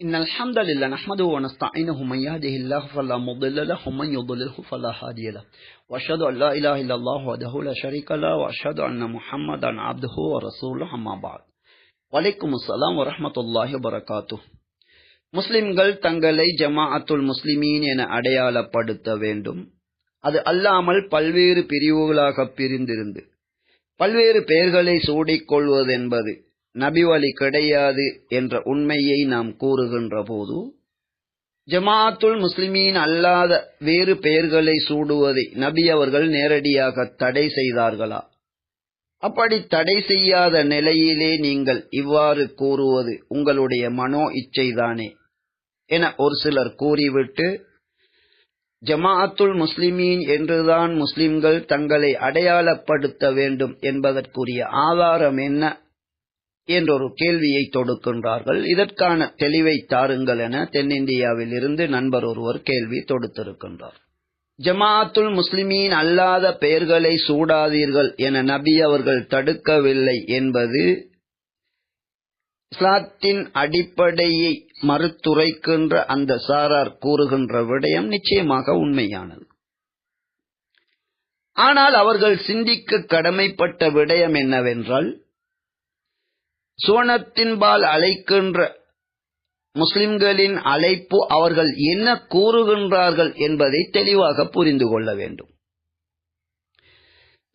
إن الحمد لله نحمده ونستعينه من يهده الله فلا مضل له ومن يضلله فلا هادي له وأشهد أن لا إله إلا الله وحده لا شريك له وأشهد أن محمدا عبده ورسوله أما بعد வலைக்கும் அஸ்லாம் வரமத்துல்லாஹி வரகாத்து முஸ்லிம்கள் தங்களை ஜமாஅத்துல் முஸ்லிமீன் என அடையாளப்படுத்த வேண்டும் அது அல்லாமல் பல்வேறு பிரிவுகளாக பிரிந்திருந்து பல்வேறு பெயர்களை சூடிக்கொள்வதென்பது நபிவழி கிடையாது என்ற உண்மையை நாம் கூறுகின்ற போது ஜமாஅத்துல் முஸ்லிமீன் அல்லாத வேறு பெயர்களை சூடுவதை நபி அவர்கள் நேரடியாக தடை செய்தார்களா? அப்படி தடை செய்யாத நிலையிலே நீங்கள் இவ்வாறு கூறுவது உங்களுடைய மனோ இச்சைதானே என ஒரு சிலர் கூறிவிட்டு ஜமாஅத்துல் முஸ்லிமீன் என்றுதான் முஸ்லிம்கள் தங்களை அடையாளப்படுத்த வேண்டும் என்பதற்குரிய ஆதாரம் என்ன என்றொரு கேள்வியை தொடுக்கின்றார்கள். இதற்கான தெளிவை தாருங்கள் என தென்னிந்தியாவில் இருந்து நண்பர் ஒருவர் கேள்வி தொடுத்திருக்கின்றார். ஜமாஅத்துல் முஸ்லிமீன் அல்லாத பெயர்களை சூடாதீர்கள் என நபி அவர்கள் தடுக்கவில்லை என்பது இஸ்லாத்தின் அடிப்படையை மறுத்துரைக்கின்ற அந்த சாரார் கூறுகின்ற விடயம் நிச்சயமாக உண்மையானது. ஆனால் அவர்கள் சிந்திக்க கடமைப்பட்ட விடயம் என்னவென்றால் சுவனத்தின்பால் அழைக்கின்ற முஸ்லிம்களின் அழைப்பு அவர்கள் என்ன கூறுகின்றார்கள் என்பதை தெளிவாக புரிந்து கொள்ள வேண்டும்.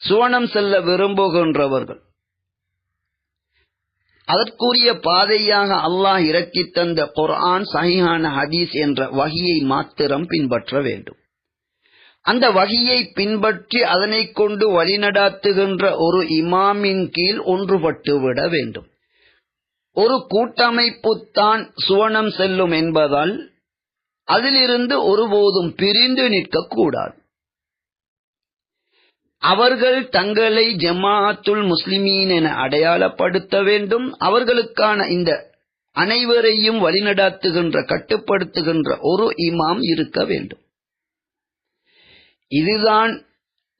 சுவனம் செல்ல விரும்புகின்றவர்கள். அதற்குரிய பாதையாக அல்லாஹ் இறக்கி தந்த குர்ஆன் சஹிஹான ஹதீஸ் என்ற வகையை மாத்திரம் பின்பற்ற வேண்டும். அந்த வகையை பின்பற்றி அதனை கொண்டு வழிநடாத்துகின்ற ஒரு இமாமின் கீழ் ஒன்றுபட்டு விட வேண்டும். ஒரு கூட்டமைப்பு தான் சுவனம் செல்லும் என்பதால் அதிலிருந்து ஒருபோதும் பிரிந்து நிற்கக்கூடாது. அவர்கள் தங்களை ஜமாஅத்துல் முஸ்லிமீன் என அடையாளப்படுத்த வேண்டும். அவர்களுக்கான இந்த அனைவரையும் வழிநடாத்துகின்ற கட்டுப்படுத்துகின்ற ஒரு இமாம் இருக்க வேண்டும். இதுதான்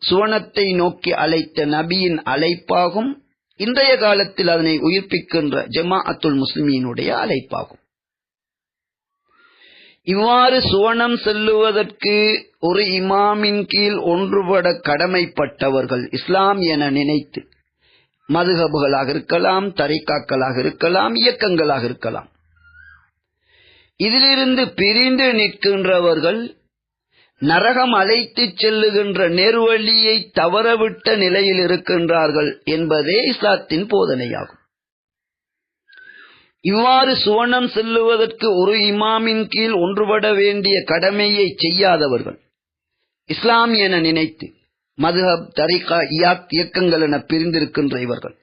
சுவனத்தை நோக்கி அழைத்த நபியின் அழைப்பாகும். இன்றைய காலத்தில் அதனை உயிர்ப்பிக்கின்ற ஜமா அத்துல் முஸ்லிமியினுடைய அழைப்பாகும். இவ்வாறு சுவனம் செல்லுவதற்கு ஒரு இமாமின் கீழ் ஒன்றுபட கடமைப்பட்டவர்கள் இஸ்லாம் என நினைத்து மதுகபுகளாக இருக்கலாம் தரிக்காக்களாக இருக்கலாம் இயக்கங்களாக இருக்கலாம். இதிலிருந்து பிரிந்து நிற்கின்றவர்கள் நரகம் அழைத்துச் செல்லுகின்ற நேர்வழியை தவறவிட்ட நிலையில் இருக்கின்றார்கள் என்பதே இஸ்லாத்தின் போதனையாகும். இவ்வாறு சுவனம் செல்லுவதற்கு ஒரு இமாமின் கீழ் ஒன்றுபட வேண்டிய கடமையை செய்யாதவர்கள். இஸ்லாம் என நினைத்து மதுஹப் தரிகா இயாக் இயக்கங்கள் என பிரிந்திருக்கின்ற இவர்கள்.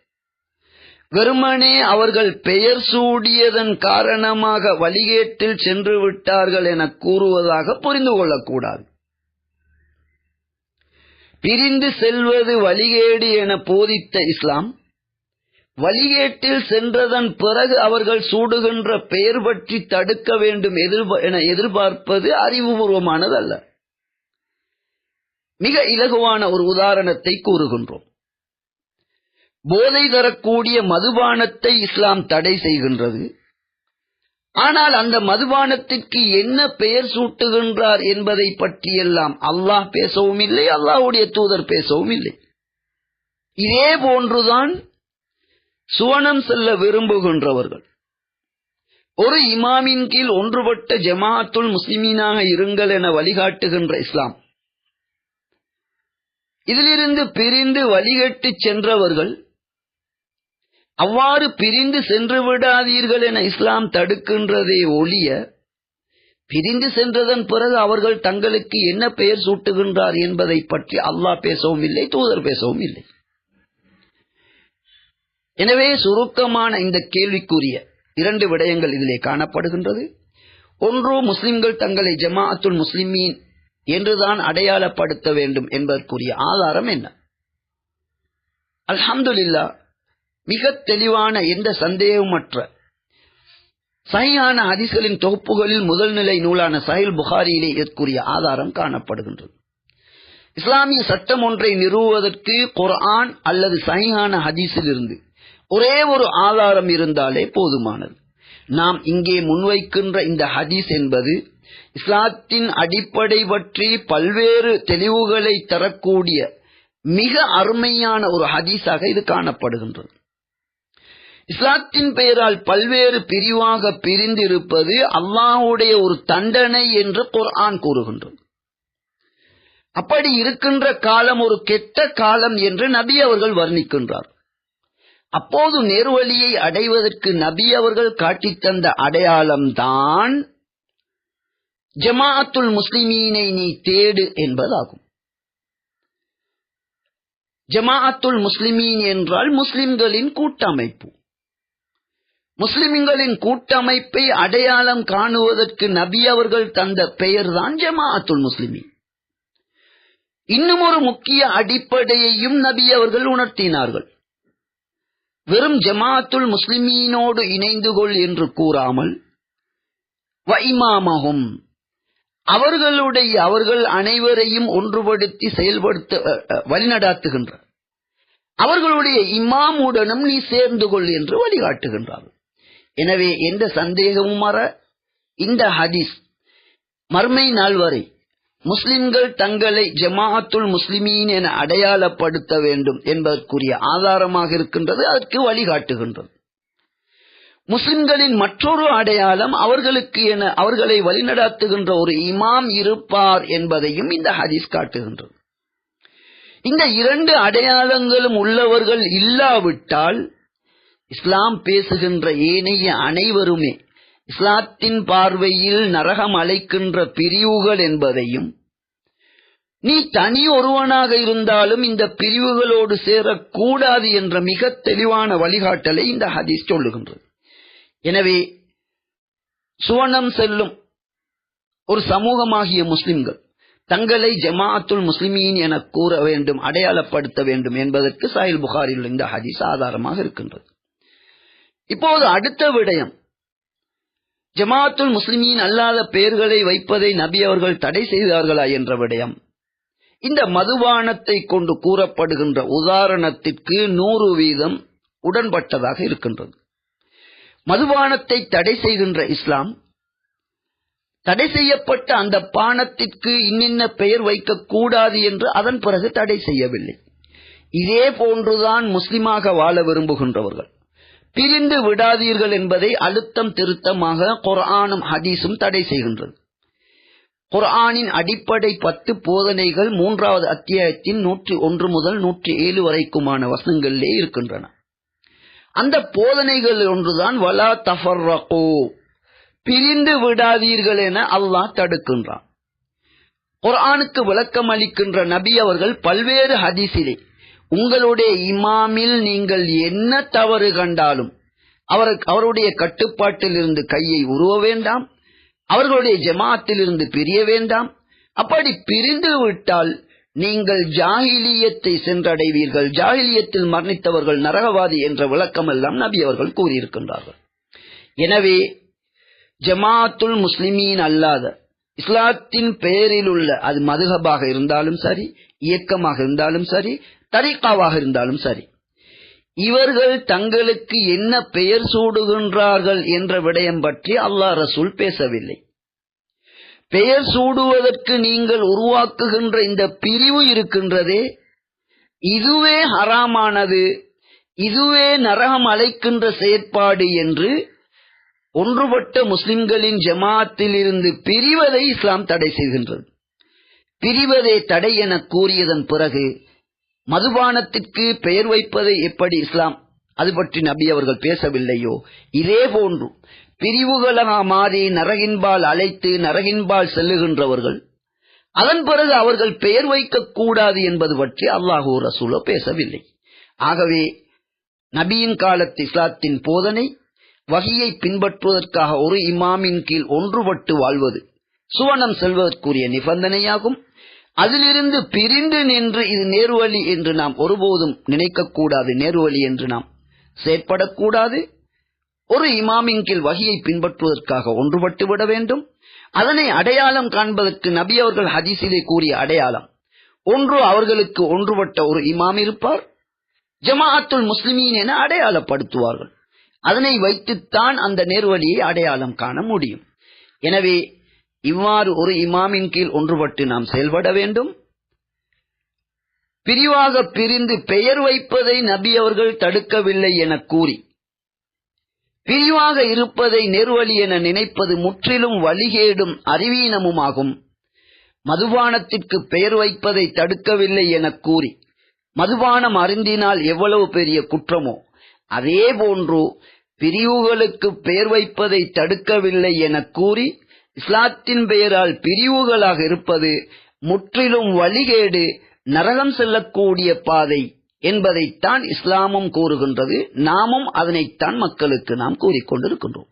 வெறுமனே அவர்கள் பெயர் சூடியதன் காரணமாக வழிகேட்டில் சென்று விட்டார்கள் என கூறுவதாக புரிந்து கொள்ளக்கூடாது. பிரிந்து செல்வது வழிகேடு என போதித்த இஸ்லாம் வழிகேட்டில் சென்றதன் பிறகு அவர்கள் சூடுகின்ற பெயர் பற்றி தடுக்க வேண்டும் என எதிர்பார்ப்பது அறிவுபூர்வமானதல்ல. மிக இலகுவான ஒரு உதாரணத்தை கூறுகின்றோம். போதை தரக்கூடிய மதுபானத்தை இஸ்லாம் தடை செய்கின்றது. ஆனால் அந்த மதுபானத்திற்கு என்ன பெயர் சூட்டுகின்றார் என்பதை பற்றியெல்லாம் அல்லாஹ் பேசவும் இல்லை அல்லாஹுடைய தூதர் பேசவும் இல்லை. இதே போன்றுதான் சுவனம் செல்ல விரும்புகின்றவர்கள். ஒரு இமாமின் கீழ் ஒன்றுபட்ட ஜமாஅத்துல் முஸ்லிமீனாக இருங்கள் என வழிகாட்டுகின்ற இஸ்லாம். இதிலிருந்து பிரிந்து வழிகட்டு சென்றவர்கள் அவ்வாறு பிரிந்து சென்று விடாதீர்கள் என இஸ்லாம் தடுக்கின்றதே ஒழிய பிரிந்து சென்றதன் பிறகு அவர்கள் தங்களுக்கு என்ன பெயர் சூட்டுகின்றார் என்பதை பற்றி அல்லாஹ் பேசவும் இல்லை தூதர் பேசவும் இல்லை. எனவே சுருக்கமான இந்த கேள்விக்குரிய இரண்டு விடயங்கள் இதிலே காணப்படுகின்றது. ஒன்று முஸ்லிம்கள் தங்களை ஜமாஅத்துல் முஸ்லிமீன் என்றுதான் அடையாளப்படுத்த வேண்டும் என்பதற்குரிய ஆதாரம் என்ன? அல்ஹம்துலில்லா மிக தெளிவான எந்த சந்தேகமற்ற சையான ஹதீஸ்களின் தொகுப்புகளில் முதல் நிலை நூலான சஹில் புகாரியிலே இதற்குரிய ஆதாரம் காணப்படுகின்றது. இஸ்லாமிய சட்டம் ஒன்றை நிறுவுவதற்கு குர்ஆன் அல்லது சஹிஹான ஹதீஸில் இருந்து ஒரே ஒரு ஆதாரம் இருந்தாலே போதுமானது. நாம் இங்கே முன்வைக்கின்ற இந்த ஹதீஸ் என்பது இஸ்லாத்தின் அடிப்படை பற்றி பல்வேறு தெளிவுகளை தரக்கூடிய மிக அருமையான ஒரு ஹதீஸாக இது காணப்படுகின்றது. இஸ்லாத்தின் பெயரால் பல்வேறு பிரிவாக பிரிந்திருப்பது அல்லாஹுடைய ஒரு தண்டனை என்று குர்ஆன் கூறுகின்றது. அப்படி இருக்கின்ற காலம் ஒரு கெட்ட காலம் என்று நபி அவர்கள் வர்ணிக்கின்றார். அப்போது நேர்வழியை அடைவதற்கு நபி அவர்கள் காட்டித்தந்த அடையாளம்தான் ஜமாஅத்துல் முஸ்லிமீனை நீ தேடு என்பதாகும். ஜமாஅத்துல் முஸ்லிமீன் என்றால் முஸ்லிம்களின் கூட்டமைப்பு. முஸ்லிம்களின் கூட்டமைப்பை அடையாளம் காணுவதற்கு நபி அவர்கள் தந்த பெயர்தான் ஜமாஅத்துல் முஸ்லிமீன். இன்னும் ஒரு முக்கிய அடிப்படையையும் நபி அவர்கள் உணர்த்தினார்கள். வெறும் ஜமாஅத்துல் முஸ்லிமீனோடு இணைந்து கொள் என்று கூறாமல் வைமாமகும் அவர்களுடைய அவர்கள் அனைவரையும் ஒன்றுபடுத்தி செயல்படுத்த வழிநடாத்துகின்றார் அவர்களுடைய இமாமுடனும் நீ சேர்ந்து கொள் என்று வழிகாட்டுகின்றார்கள். எனவே எந்த சந்தேகமும் வர இந்த ஹதீஸ் மர்மை நாள் வரை முஸ்லிம்கள் தங்களை ஜமாஅத்துல் முஸ்லிமீன் என அடையாளப்படுத்த வேண்டும் என்பதற்குரிய ஆதாரமாக இருக்கின்றது அதற்கு வழிகாட்டுகின்றது. முஸ்லிம்களின் மற்றொரு அடையாளம் அவர்களுக்கு என அவர்களை வழிநடத்துகின்ற ஒரு இமாம் இருப்பார் என்பதையும் இந்த ஹதீஸ் காட்டுகின்றது. இந்த இரண்டு அடையாளங்களும் உள்ளவர்கள் இல்லாவிட்டால் இஸ்லாம் பேசுகின்ற ஏனைய அனைவருமே இஸ்லாத்தின் பார்வையில் நரகம் அழைக்கின்ற பிரிவுகள் என்பதையும் நீ தனி ஒருவனாக இருந்தாலும் இந்த பிரிவுகளோடு சேரக்கூடாது என்ற மிக தெளிவான வழிகாட்டலை இந்த ஹதீஸ் சொல்லுகின்றது. எனவே சுவனம் செல்லும் ஒரு சமூகமாகிய முஸ்லிம்கள் தங்களை ஜமாஅத்துல் முஸ்லிமீன் என கூற வேண்டும் அடையாளப்படுத்த வேண்டும் என்பதற்கு சாயில் புகாரில் இந்த ஹதீஸ் ஆதாரமாக இருக்கின்றது. இப்போது அடுத்த விடயம். ஜமாத்துல் முஸ்லிமீன் அல்லாத பெயர்களை வைப்பதை நபி அவர்கள் தடை செய்தார்களா என்ற விடயம். இந்த மதுபானத்தை கொண்டு கூறப்படுகின்ற உதாரணத்திற்கு நூறு வீதம் உடன்பட்டதாக இருக்கின்றது. மதுபானத்தை தடை செய்கின்ற இஸ்லாம் தடை செய்யப்பட்ட அந்த பானத்திற்கு இன்னின்ன பெயர் வைக்கக்கூடாது என்று அதன் பிறகு தடை செய்யவில்லை. இதே போன்றுதான் முஸ்லிமாக வாழ விரும்புகின்றவர்கள். பிரிந்து விடாதீர்கள் என்பதை அழுத்தம் திருத்தமாக குர்ஆனும் ஹதீஸும் தடை செய்கின்றது. குர்ஆனின் அடிப்படை பத்து போதனைகள் மூன்றாவது அத்தியாயத்தின் நூற்றி ஒன்று முதல் நூற்றி ஏழு வரைக்குமான வசனங்களிலே இருக்கின்றன. அந்த போதனைகள் ஒன்றுதான் வலா தஃபர்ரகோ பிரிந்து விடாதீர்கள் என அல்லாஹ் தடுக்கின்றான். குர்ஆனுக்கு விளக்கம் அளிக்கின்ற நபி அவர்கள் பல்வேறு ஹதீஸிலே உங்களுடைய இமாமில் நீங்கள் என்ன தவறு கண்டாலும் அவர் அவருடைய கட்டுப்பாட்டில் இருந்து கையை உருவ வேண்டாம் அவர்களுடைய ஜமாத்தில் இருந்து பிரிய வேண்டாம். அப்படி பிரிந்து விட்டால் நீங்கள் ஜாகிலியத்தை சென்றடைவீர்கள். ஜாகிலியத்தில் மரணித்தவர்கள் நரகவாதி என்ற விளக்கம் எல்லாம் நபி அவர்கள் கூறியிருக்கின்றார்கள். எனவே ஜமாத்துல் முஸ்லிமீன் அல்லாத இஸ்லாத்தின் பெயரில் உள்ள அது மதுகபாக இருந்தாலும் சரி இயக்கமாக இருந்தாலும் சரி தரிகாவாக இருந்தாலும் சரி. இவர்கள் தங்களுக்கு என்ன பெயர் சூடுகின்றார்கள் என்ற விடயம் பற்றி அல்லாஹ் ரசூல் பேசவில்லை. பெயர் சூடுவதற்கு நீங்கள் உருவாக்குகின்ற இந்த பிரிவு இருக்கின்றதே இதுவே ஹராமானது இதுவே நரகம் அழைக்கின்ற செயற்பாடு என்று ஒன்றுபட்ட முஸ்லிம்களின் ஜமாத்தில் இருந்து பிரிவதை இஸ்லாம் தடை செய்கின்றது. பிரிவதே தடை என கூறியதன் பிறகு மதுபானத்திற்கு பெயர் வைப்பதை எப்படி இஸ்லாம்? அது பற்றி நபி அவர்கள் பேசவில்லையோ? இதே போன்று பிரிவுகளாக மாறி நரகின்பால் அழைத்து நரகின்பால் செல்லுகின்றவர்கள் அதன் பிறகு அவர்கள் பெயர் வைக்கக்கூடாது என்பது பற்றி அல்லாஹூ ரசூலோ பேசவில்லை. ஆகவே நபியின் காலத்து இஸ்லாத்தின் போதனை வகையை பின்பற்றுவதற்காக ஒரு இமாமின் கீழ் ஒன்றுபட்டு வாழ்வது சுவனம் செல்வதற்குரிய நிபந்தனையாகும். அதிலிருந்து பிரிந்து நின்று இது நேர்வழி என்று நாம் ஒருபோதும் நினைக்கக்கூடாது நேர்வழி என்று நாம் செயற்படக்கூடாது. ஒரு இமாமின் கீழ் வகையை பின்பற்றுவதற்காக ஒன்றுபட்டு விட வேண்டும். அதனை அடையாளம் காண்பதற்கு நபி அவர்கள் ஹதீஸிலே கூறிய அடையாளம் ஒன்று அவர்களுக்கு ஒன்றுபட்ட ஒரு இமாம் இருப்பார் ஜமாஅத்துல் முஸ்லிமீன் என அடையாளப்படுத்துவார்கள். அதனை வைத்துத்தான் அந்த நேர்வழியை அடையாளம் காண முடியும். எனவே இவ்வாறு ஒரு இமாமின் கீழ் ஒன்றுபட்டு நாம் செயல்பட வேண்டும். பிரிவாக பிரிந்து பெயர் வைப்பதை நபி அவர்கள் தடுக்கவில்லை என கூறி பிரிவாக இருப்பதை நெருவழி என நினைப்பது முற்றிலும் வழிகேடும் அறிவீனமுமாகும். மதுபானத்திற்கு பெயர் வைப்பதை தடுக்கவில்லை என கூறி மதுபானம் அருந்தினால் எவ்வளவு பெரிய குற்றமோ அதே போன்று பிரிவுகளுக்கு பெயர் வைப்பதை தடுக்கவில்லை என கூறி இஸ்லாத்தின் பெயரால் பிரிவுகளாக இருப்பது முற்றிலும் வழிகேடு நரகம் செல்லக்கூடிய பாதை என்பதைத்தான் இஸ்லாமும் கூறுகின்றது. நாமும் அதனைத்தான் மக்களுக்கு நாம் கூறிக்கொண்டிருக்கின்றோம்.